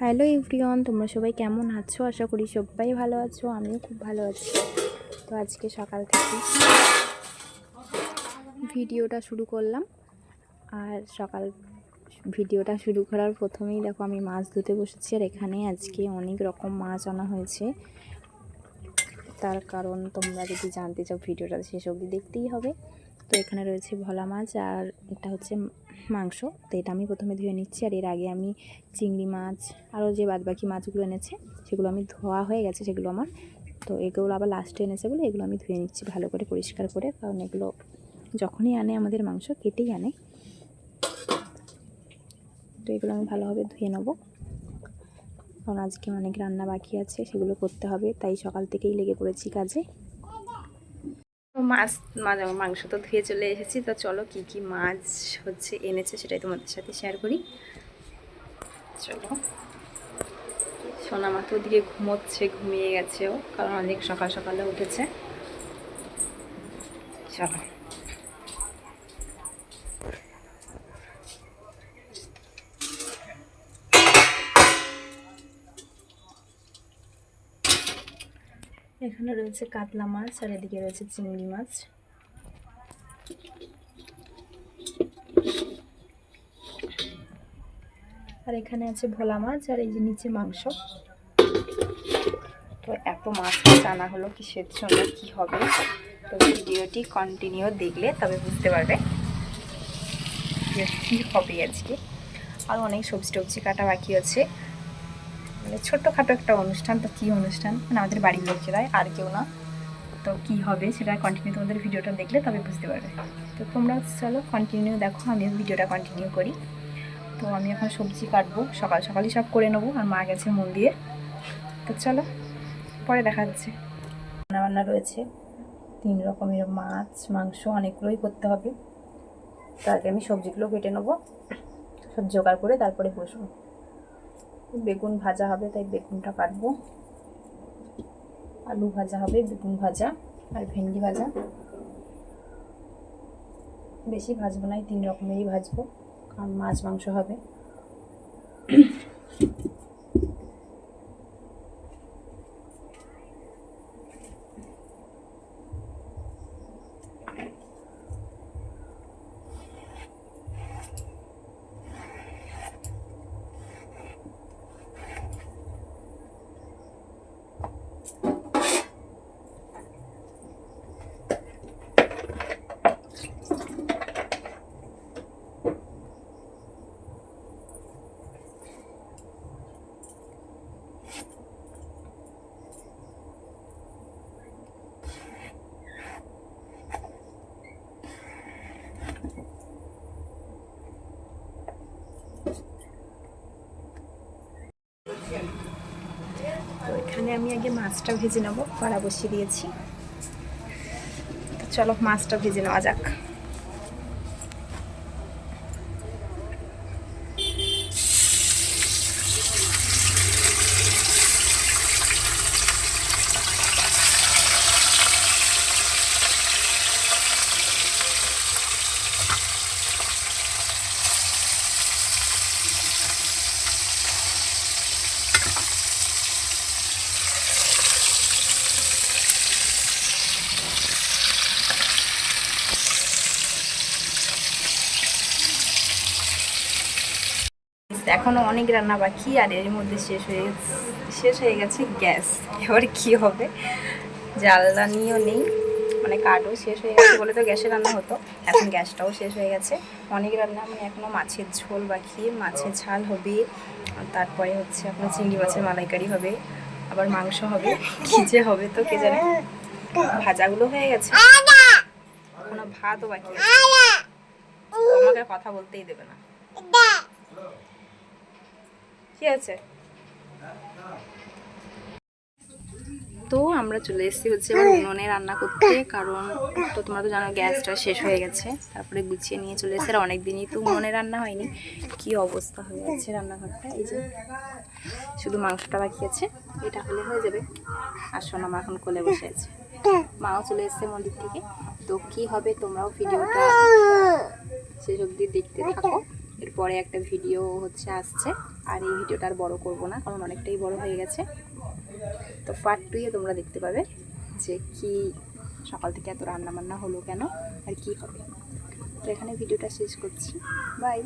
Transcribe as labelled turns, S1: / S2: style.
S1: Hello everyone, তোমরা সবাই কেমন আছো? আশা করি সবাই ভালো আছো, আমিও খুব ভালো আছি। তো আজকে সকাল থেকে ভিডিওটা শুরু করলাম। আর সকাল ভিডিওটা শুরু করার প্রথমেই দেখো, আমি মাছ ধুতে বসেছি, আর এখানে আজকে অনেক রকম মাছ আনা হয়েছে। তার কারণ তোমরা যদি জানতে চাও, ভিডিওটা অবধি দেখতেই হবে। তো এখানে রয়েছে ভোলা মাছ, আর এটা হচ্ছে মাংস। তো এটা আমি প্রথমে ধুয়ে নিচ্ছি আর এর আগে আমি চিংড়ি মাছ, আরও যে বাদবাকি মাছগুলো এনেছে, সেগুলো আমি ধোয়া হয়ে গেছে, সেগুলো আমার। তো এগুলো আবার লাস্টে এনেছে বলে এগুলো আমি ধুয়ে নিচ্ছি ভালো করে পরিষ্কার করে, কারণ এগুলো যখনই আনে আমাদের মাংস, কেটেই আনে। তো এগুলো আমি ভালোভাবে ধুয়ে নেব। কারণ আজকে অনেক রান্না বাকি আছে, সেগুলো করতে হবে, তাই সকাল থেকেই লেগে পড়েছি কাজে। মাছ মাংস তো ধুয়ে চলে এসেছি। তো চলো কি কি মাছ হচ্ছে, এনেছে সেটাই তোমাদের সাথে শেয়ার করি। চলো। সোনা মা তো ওদিকে ঘুমোচ্ছে, ঘুমিয়ে গেছে ও, কারণ অনেক সকাল সকালে উঠেছে। চলো। এখানে রয়েছে কাতলা মাছ আর এদিকে রয়েছে চিংড়ি মাছ। আর এখানে আছে ভোলা মাছ আর এই যে নিচে মাংস। তো এত মাছ আনা হলো কিসের জন্য, কি হবে? তো ভিডিওটি কন্টিনিউ দেখলে তবে বুঝতে পারবে কী হবে আজকে। আর অনেক সবজি টবজি কাটা বাকি আছে। মানে ছোট্টখাটো একটা অনুষ্ঠান, তো কী অনুষ্ঠান? মানে আমাদের বাড়ির লোকেরাই, আর কেউ না। তো কী হবে সেটা কন্টিনিউ তোমাদের ভিডিওটা দেখলে তবে বুঝতে পারবে। তো তোমরা চলো কন্টিনিউ দেখো আমি ভিডিওটা কন্টিনিউ করি। তো আমি এখন সবজি কাটবো, সকাল সকালই সব করে নেব, আর মা গেছে মন দিয়ে। তো চলো, পরে দেখা যাচ্ছে রান্নাবান্না রয়েছে, তিন রকমের মাছ, মাংস অনেকগুলোই করতে হবে। তো আগে আমি সবজিগুলো কেটে নেব সব জোগাড় করে তারপরে বসবো। বেগুন ভাজা হবে, তাই বেগুনটা কাটবো। আলু ভাজা হবে, বেগুন ভাজা আর ভেন্ডি ভাজা। বেশি ভাজবো না, এই তিন রকমেরই ভাজবো, কারণ মাছ, মাংস হবে তো এখানে আমি আগে মাছটা ভেজে নেব। কড়া বসিয়ে দিয়েছি। চলো মাছটা ভেজে নেওয়া যাক। এখনও অনেক রান্না বাকি, আর এর মধ্যে শেষ হয়ে শেষ হয়ে গেছে গ্যাস। এবার কি হবে? জ্বালানিও নেই। মানে কাঠও শেষ হয়ে গেছে বলে তো গ্যাসে রান্না হতো। এখন গ্যাসটাও শেষ হয়ে গেছে। অনেক রান্না মানে এখনও মাছের ঝোল বাকি। মাছের ঝাল হবে। তারপরে হচ্ছে আপনার চিংড়ি মাছের মালাইকারি হবে। আবার মাংস হবে। যে হবে তো কে জানে? ভাজাগুলো হয়ে গেছে। কোনো ভাতও বাকি আমাকে কথা বলতেই দেবে না। কি আছে? তো আমরা চলে এসেছি হচ্ছে এবার উনুনে রান্না করতে কারণ তো তোমরা তো জানো গ্যাসটা শেষ হয়ে গেছে। তারপরে গুছিয়ে নিয়ে চলে আর অনেক দিনই তো উনুনে রান্না হয়নি। কি অবস্থা হয়ে আছে রান্নাঘরটা? এই যে শুধু মাংসটা বাকি আছে এটা হলে হয়ে যাবে। আর সোনা মা এখন কোলে বসে আছে। মাও চলে এসেছে মন্দির থেকে। তো কি হবে তোমরাও ভিডিওটা শেষ অবধি দেখতে থাকো। এরপরে একটা ভিডিও হচ্ছে আসছে। আর এই ভিডিওটা আর বড় করব না, কারণ অনেকটাই বড় হয়ে গেছে। তো পার্ট টুয়ে তোমরা দেখতে পাবে যে কি সকাল থেকে এত রান্না বান্না হলো কেন আর কি হবে। তো এখানে ভিডিওটা শেষ করছি। বাই